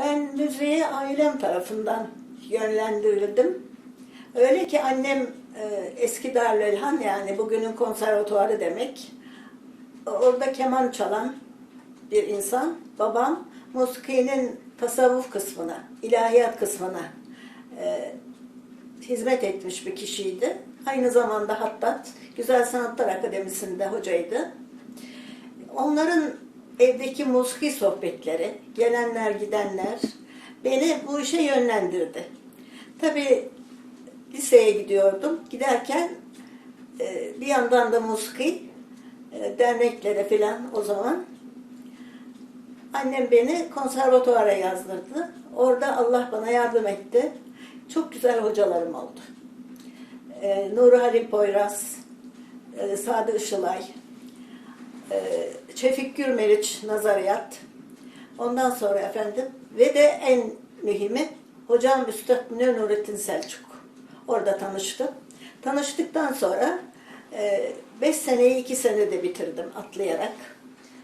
Ben müziği ailem tarafından yönlendirildim. Öyle ki annem e, eski Darülelhan yani bugünün konservatuarı demek. Orada keman çalan bir insan. Babam musikinin tasavvuf kısmına, ilahiyat kısmına e, hizmet etmiş bir kişiydi. Aynı zamanda Hattat Güzel Sanatlar Akademisi'nde hocaydı. Onların evdeki musiki sohbetleri, gelenler gidenler beni bu işe yönlendirdi. Tabii liseye gidiyordum. Giderken e, bir yandan da musiki e, derneklere falan o zaman annem beni konservatuvara yazdırdı. Orada Allah bana yardım etti. Çok güzel hocalarım oldu. E, Nuri Halil Poyraz, e, Sadi Işılay, e, Şefik Gürmeriç Nazariyat. Ondan sonra efendim ve de en mühimi hocam Üstad Münir Nurettin Selçuk. Orada tanıştım. Tanıştıktan sonra 5 seneyi 2 senede bitirdim atlayarak.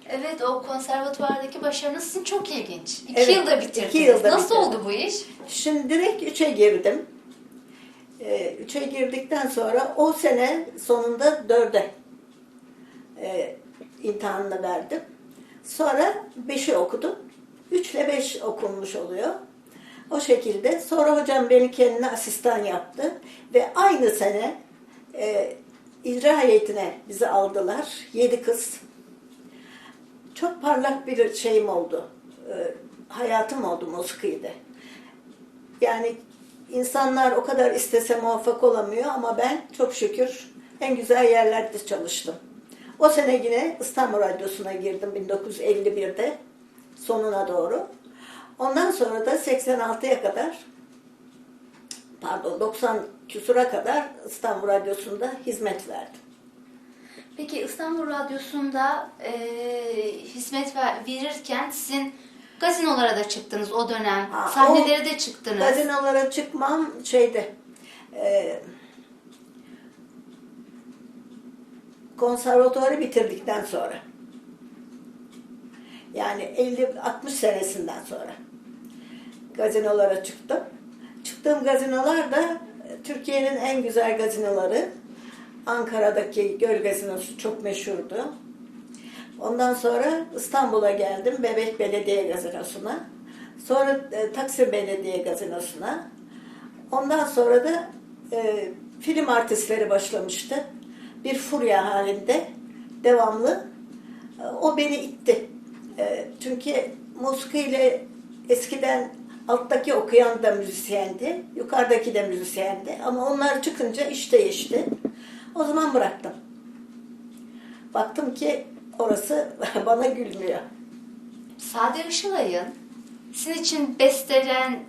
Evet o konservatuvardaki başarınız sizin çok ilginç. İki Evet, yılda bitirdiniz. iki yılda Nasıl bitirdim. oldu bu iş? Şimdi direkt 3'e girdim. 3'e girdikten sonra o sene sonunda 4'e e, imtihanını verdim. Sonra 5'i okudum. 3 ile 5 okunmuş oluyor. O şekilde. Sonra hocam beni kendine asistan yaptı. Ve aynı sene e, icra heyetine bizi aldılar. 7 kız. Çok parlak bir şeyim oldu. E, hayatım oldu musikide. Yani insanlar o kadar istese muvaffak olamıyor ama ben çok şükür en güzel yerlerde çalıştım. O sene yine İstanbul Radyosu'na girdim 1951'de sonuna doğru. Ondan sonra da 86'ya kadar pardon 90 küsura kadar İstanbul Radyosu'nda hizmet verdim. Peki İstanbul Radyosu'nda e, hizmet ver- verirken sizin gazinolara da çıktınız o dönem. Ha, Sahnelere de çıktınız. Gazinolara çıkmam şeyde e, konservatuvarı bitirdikten sonra. Yani 50-60 senesinden sonra gazinolara çıktım. Çıktığım gazinolar da Türkiye'nin en güzel gazinoları. Ankara'daki Göl Gazinosu çok meşhurdu. Ondan sonra İstanbul'a geldim Bebek Belediye Gazinosu'na. Sonra e, Taksim Belediye Gazinosu'na. Ondan sonra da e, film artistleri başlamıştı. Bir furya halinde devamlı. O beni itti. E, çünkü musikiyle eskiden alttaki okuyan da müzisyendi, yukarıdaki de müzisyendi. Ama onlar çıkınca iş değişti. O zaman bıraktım. Baktım ki orası bana gülmüyor. Sade Işılay'ın sizin için bestelen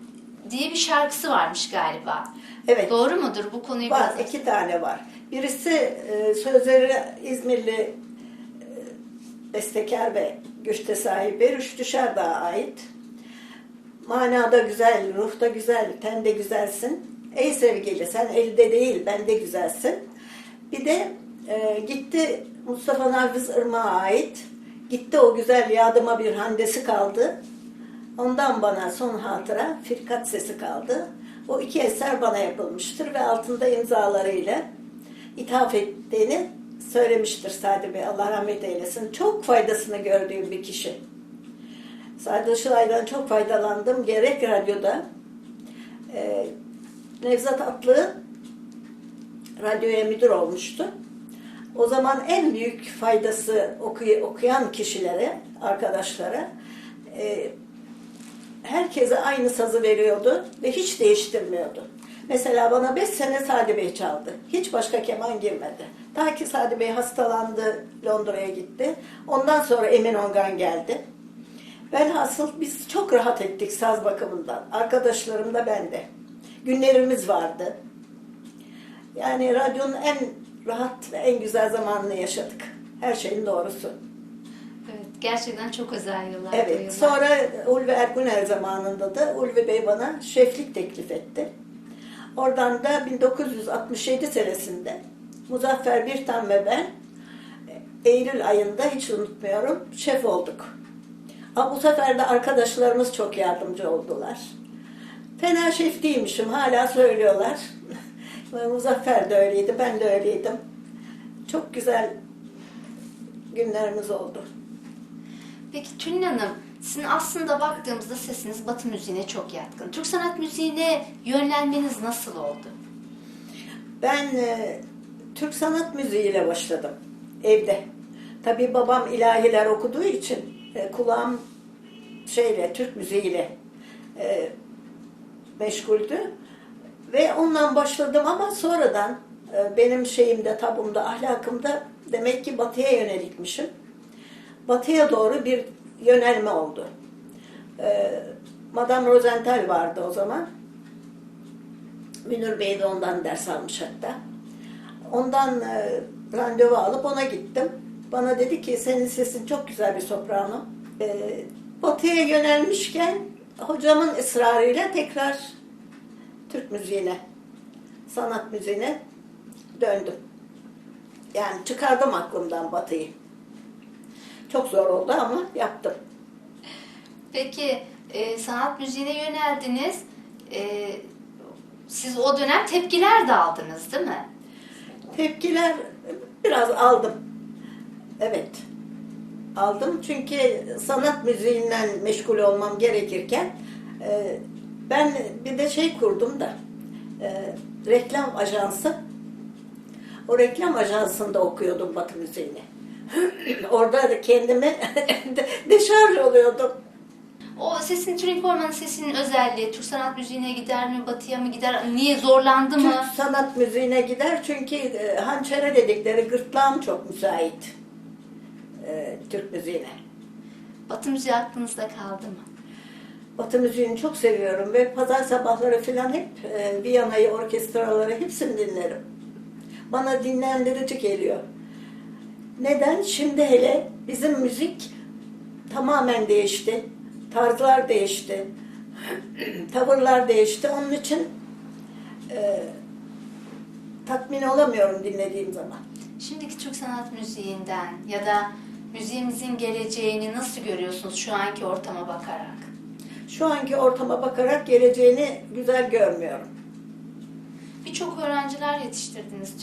diye bir şarkısı varmış galiba. Evet. Doğru mudur? Bu konuyu Var, biraz iki tane var. Birisi e, sözleri İzmirli e, bestekar ve güçte sahibi Rüştü Şerdağ'a ait. Manada güzel, ruhta güzel, tende güzelsin. Ey sevgili sen elde değil, bende güzelsin. Bir de e, gitti Mustafa Nafiz Irmak'a ait. Gitti o güzel yadıma bir handesi kaldı. Ondan bana son hatıra Firkat Sesi kaldı. O iki eser bana yapılmıştır ve altında imzalarıyla ithaf ettiğini söylemiştir Sadi Bey. Allah rahmet eylesin. Çok faydasını gördüğüm bir kişi. Sadi Işılay'dan çok faydalandım. Gerek radyoda. Ee, Nevzat Atlı radyoya müdür olmuştu. O zaman en büyük faydası okuy- okuyan kişilere, arkadaşlara e, herkese aynı sazı veriyordu ve hiç değiştirmiyordu. Mesela bana 5 sene Sadi Bey çaldı. Hiç başka keman girmedi. Ta ki Sadi Bey hastalandı, Londra'ya gitti. Ondan sonra Emin Ongan geldi. Velhasıl biz çok rahat ettik saz bakımından. Arkadaşlarım da ben de. Günlerimiz vardı. Yani radyonun en rahat ve en güzel zamanını yaşadık. Her şeyin doğrusu. Gerçekten çok özel yıllar. Evet. yıllar. Sonra Ulvi Erguner zamanında da Ulvi Bey bana şeflik teklif etti. Oradan da 1967 senesinde Muzaffer Birtan ve ben Eylül ayında hiç unutmuyorum şef olduk. Ha, bu sefer de arkadaşlarımız çok yardımcı oldular. Fena şef değilmişim, hala söylüyorlar. Muzaffer de öyleydi, ben de öyleydim. Çok güzel günlerimiz oldu. Peki Tülin Hanım, sizin aslında baktığımızda sesiniz Batı müziğine çok yatkın. Türk sanat müziğine yönlenmeniz nasıl oldu? Ben e, Türk sanat müziğiyle başladım evde. Tabii babam ilahiler okuduğu için e, kulağım şeyle Türk müziğiyle e, meşguldü. Ve ondan başladım ama sonradan e, benim şeyimde, tabumda, ahlakımda demek ki batıya yönelikmişim. Batıya doğru bir yönelme oldu. E, Madame Rosenthal vardı o zaman. Münir Bey de ondan ders almış hatta. Ondan e, randevu alıp ona gittim. Bana dedi ki senin sesin çok güzel bir soprano. E, batıya yönelmişken hocamın ısrarıyla tekrar Türk müziğine, sanat müziğine döndüm. Yani çıkardım aklımdan batıyı. Çok zor oldu ama yaptım. Peki e, sanat müziğine yöneldiniz. E, siz o dönem tepkiler de aldınız değil mi? Tepkiler biraz aldım. Evet. Aldım çünkü sanat müziğinden meşgul olmam gerekirken e, ben bir de şey kurdum da e, reklam ajansı. O reklam ajansında okuyordum Batı müziğini. Orada da kendime deşarj oluyordum. O sesin, Tülin Korman'ın sesinin özelliği Türk sanat müziğine gider mi, batıya mı gider, niye zorlandı mı? Türk sanat müziğine gider çünkü e, hançere dedikleri gırtlağım çok müsait. E, Türk müziğine. Batı müziği aklınızda kaldı mı? Batı müziğini çok seviyorum ve pazar sabahları falan hep e, Viyana'yı, orkestraları hepsini dinlerim. Bana dinlendirici geliyor. Neden? Şimdi hele bizim müzik tamamen değişti. Tarzlar değişti. Tavırlar değişti. Onun için e, tatmin olamıyorum dinlediğim zaman. Şimdiki Türk sanat müziğinden ya da müziğimizin geleceğini nasıl görüyorsunuz şu anki ortama bakarak? Şu anki ortama bakarak geleceğini güzel görmüyorum. Birçok öğrenciler yetiştirdiniz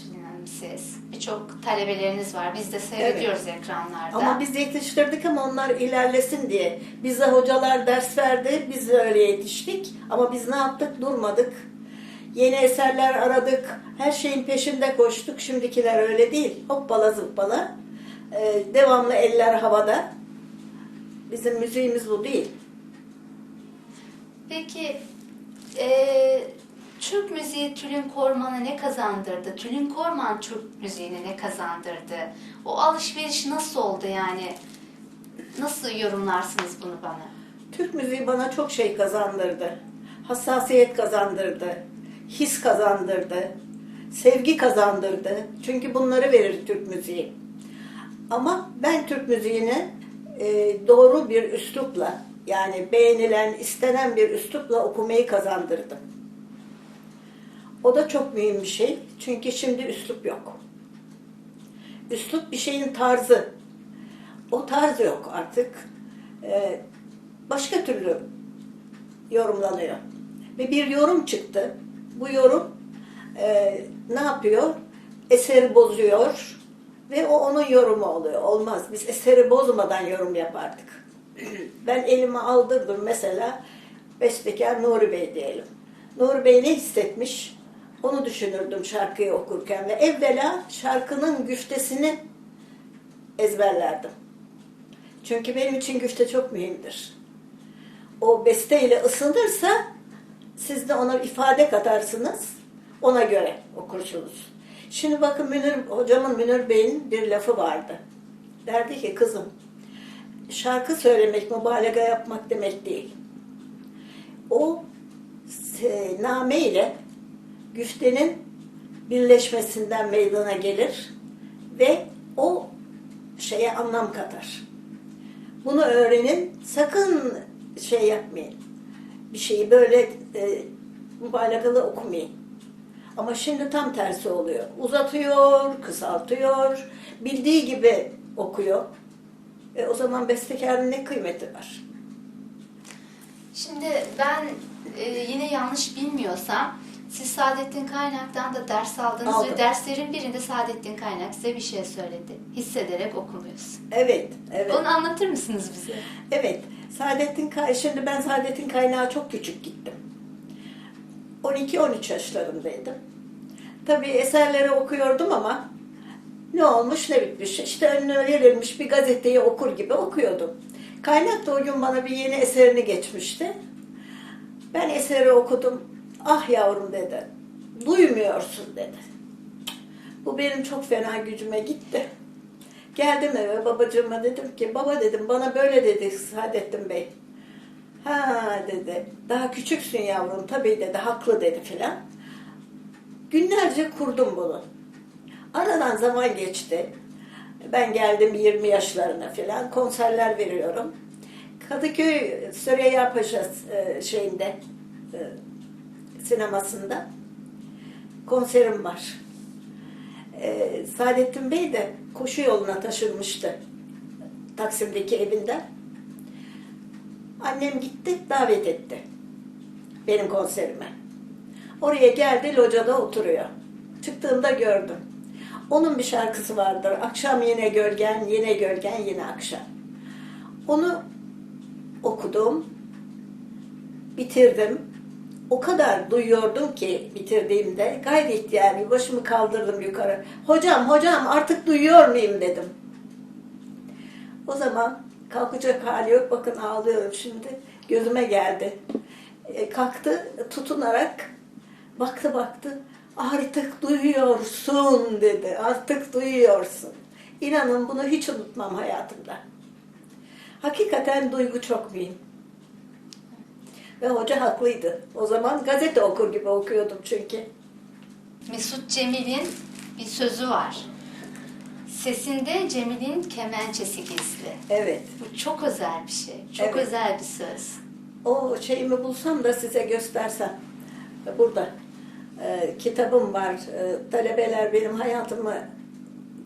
siz. Birçok talebeleriniz var. Biz de seyrediyoruz ekranlarda. Ama biz yetiştirdik ama onlar ilerlesin diye. Bize hocalar ders verdi, biz de öyle yetiştik. Ama biz ne yaptık? Durmadık. Yeni eserler aradık. Her şeyin peşinde koştuk. Şimdikiler öyle değil. Hoppala zıppala. Ee, devamlı eller havada. Bizim müziğimiz bu değil. Peki eee, Türk müziği Tülin Korman'a ne kazandırdı? Tülin Korman Türk müziğine ne kazandırdı? O alışveriş nasıl oldu yani? Nasıl yorumlarsınız bunu bana? Türk müziği bana çok şey kazandırdı. Hassasiyet kazandırdı. His kazandırdı. Sevgi kazandırdı. Çünkü bunları verir Türk müziği. Ama ben Türk müziğini e, doğru bir üslupla yani beğenilen, istenen bir üslupla okumayı kazandırdım. O da çok mühim bir şey. Çünkü şimdi üslup yok. Üslup bir şeyin tarzı. O tarz yok artık. Ee, başka türlü yorumlanıyor. Ve bir yorum çıktı. Bu yorum e, ne yapıyor? Eseri bozuyor ve o onun yorumu oluyor. Olmaz. Biz eseri bozmadan yorum yapardık. ben elime aldırdım mesela bestekar Nuri Bey diyelim. Nuri Bey ne hissetmiş? Onu düşünürdüm şarkıyı okurken ve evvela şarkının güftesini ezberlerdim. Çünkü benim için güfte çok mühimdir. O besteyle ısınırsa siz de ona ifade katarsınız. Ona göre okursunuz. Şimdi bakın Münir, hocamın Münir Bey'in bir lafı vardı. Derdi ki kızım şarkı söylemek mübalağa yapmak demek değil. O e, name ile güftenin birleşmesinden meydana gelir ve o şeye anlam katar. Bunu öğrenin. Sakın şey yapmayın. Bir şeyi böyle e, mübalağalı okumayın. Ama şimdi tam tersi oluyor. Uzatıyor, kısaltıyor, bildiği gibi okuyor. E, o zaman bestekarın ne kıymeti var? Şimdi ben e, yine yanlış bilmiyorsam siz Saadettin Kaynak'tan da ders aldınız Aldım. ve derslerin birinde Saadettin Kaynak size bir şey söyledi. Hissederek okumuyorsun. Evet, evet. Onu anlatır mısınız bize? Evet. Saadettin Kay şimdi ben Saadettin Kaynağı çok küçük gittim. 12-13 yaşlarındaydım. Tabii eserleri okuyordum ama ne olmuş ne bitmiş. İşte önüne verilmiş bir gazeteyi okur gibi okuyordum. Kaynak da o gün bana bir yeni eserini geçmişti. Ben eseri okudum. Ah yavrum dedi. Duymuyorsun dedi. Bu benim çok fena gücüme gitti. Geldim eve babacığıma dedim ki baba dedim bana böyle dedi Saadettin Bey. Ha dedi daha küçüksün yavrum tabii dedi haklı dedi filan. Günlerce kurdum bunu. Aradan zaman geçti. Ben geldim 20 yaşlarına filan konserler veriyorum. Kadıköy Süreyya Paşa e, şeyinde e, sinemasında konserim var. Ee, Saadettin Bey de koşu yoluna taşınmıştı Taksim'deki evinden. Annem gitti, davet etti benim konserime. Oraya geldi, locada oturuyor. Çıktığımda gördüm. Onun bir şarkısı vardır. Akşam yine gölgen, yine gölgen, yine akşam. Onu okudum, bitirdim. O kadar duyuyordum ki bitirdiğimde gayri ihtiyari başımı kaldırdım yukarı. Hocam hocam artık duyuyor muyum dedim. O zaman kalkacak hali yok. Bakın ağlıyorum şimdi. Gözüme geldi. E, kalktı tutunarak baktı baktı. Artık duyuyorsun dedi. Artık duyuyorsun. İnanın bunu hiç unutmam hayatımda. Hakikaten duygu çok mühim. Ve hoca haklıydı. O zaman gazete okur gibi okuyordum çünkü. Mesut Cemil'in bir sözü var. Sesinde Cemil'in kemençesi gizli. Evet. Bu çok özel bir şey. Çok Evet. özel bir söz. O şeyimi bulsam da size göstersem. Burada e, kitabım var. E, talebeler benim hayatımı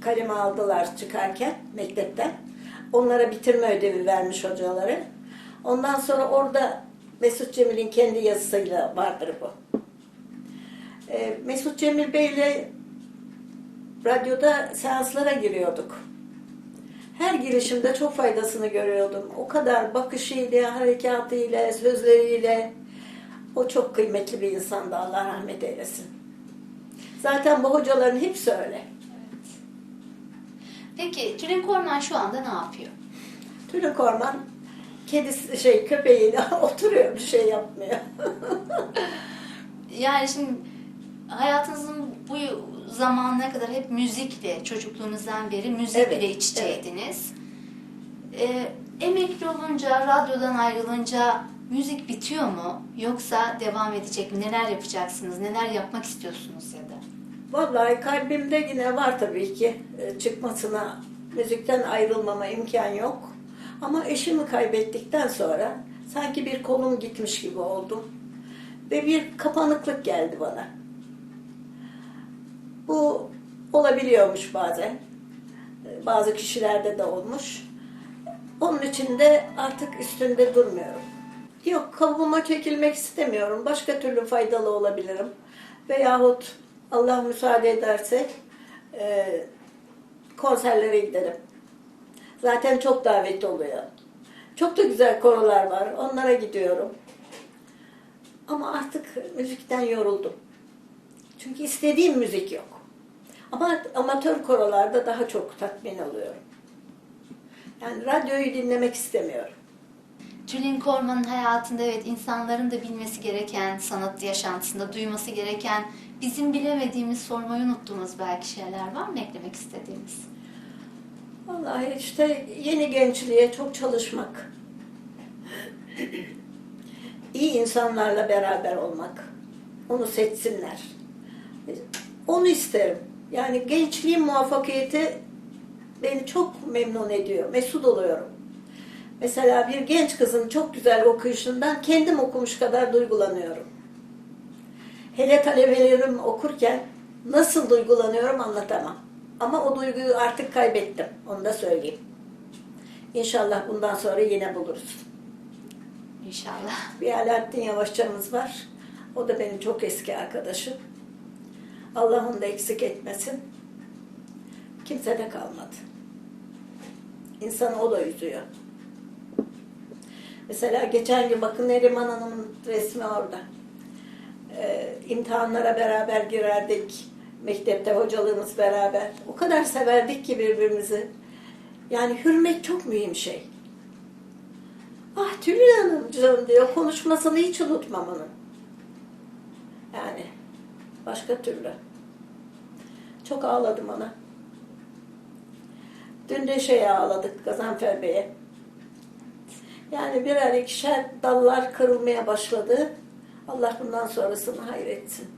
kaleme aldılar çıkarken mektepten. Onlara bitirme ödevi vermiş hocaları. Ondan sonra orada Mesut Cemil'in kendi yazısıyla vardır bu. E, Mesut Cemil Bey'le radyoda seanslara giriyorduk. Her girişimde çok faydasını görüyordum. O kadar bakışıyla, harekatıyla, sözleriyle. O çok kıymetli bir insandı. Allah rahmet eylesin. Zaten bu hocaların hepsi öyle. Peki Tülin Korman şu anda ne yapıyor? Tülin Korman kedisi şey köpeğiyle oturuyor bir şey yapmıyor. Yani şimdi hayatınızın bu zamanına kadar hep müzikle, çocukluğunuzdan beri müzikle Evet, iç içeydiniz. Ee, emekli olunca, radyodan ayrılınca müzik bitiyor mu? Yoksa devam edecek mi? Neler yapacaksınız? Neler yapmak istiyorsunuz ya da? Vallahi kalbimde yine var tabii ki e, çıkmasına, müzikten ayrılmama imkan yok. Ama eşimi kaybettikten sonra sanki bir kolum gitmiş gibi oldum. Ve bir kapanıklık geldi bana. Bu olabiliyormuş bazen. Bazı kişilerde de olmuş. Onun için de artık üstünde durmuyorum. Yok kabuğuma çekilmek istemiyorum. Başka türlü faydalı olabilirim. Veyahut Allah müsaade ederse e, konserlere giderim. Zaten çok davet oluyor. Çok da güzel korolar var. Onlara gidiyorum. Ama artık müzikten yoruldum. Çünkü istediğim müzik yok. Ama amatör korolarda daha çok tatmin oluyorum. Yani radyoyu dinlemek istemiyorum. Tülin Korman'ın hayatında evet insanların da bilmesi gereken, sanat yaşantısında duyması gereken, bizim bilemediğimiz, sormayı unuttuğumuz belki şeyler var mı eklemek istediğiniz? Vallahi işte yeni gençliğe çok çalışmak. İyi insanlarla beraber olmak. Onu seçsinler. Onu isterim. Yani gençliğin muvaffakiyeti beni çok memnun ediyor. Mesut oluyorum. Mesela bir genç kızın çok güzel okuyuşundan kendim okumuş kadar duygulanıyorum. Hele talebelerim okurken nasıl duygulanıyorum anlatamam. Ama o duyguyu artık kaybettim. Onu da söyleyeyim. İnşallah bundan sonra yine buluruz. İnşallah. Bir Alaaddin Yavaşçamız var. O da benim çok eski arkadaşım. Allah onu da eksik etmesin. Kimse de kalmadı. İnsanı o da üzüyor. Mesela geçen gün bakın Neriman Hanım'ın resmi orada. Ee, imtihanlara beraber girerdik. Mektepte hocalığımız beraber. O kadar severdik ki birbirimizi. Yani hürmet çok mühim şey. Ah Tülin Hanımcığım diyor. Konuşmasını hiç unutmam onun. Yani başka türlü. Çok ağladım ona. Dün de şeye ağladık Gazanfer Bey'e. Yani birer ikişer dallar kırılmaya başladı. Allah bundan sonrasını hayretsin.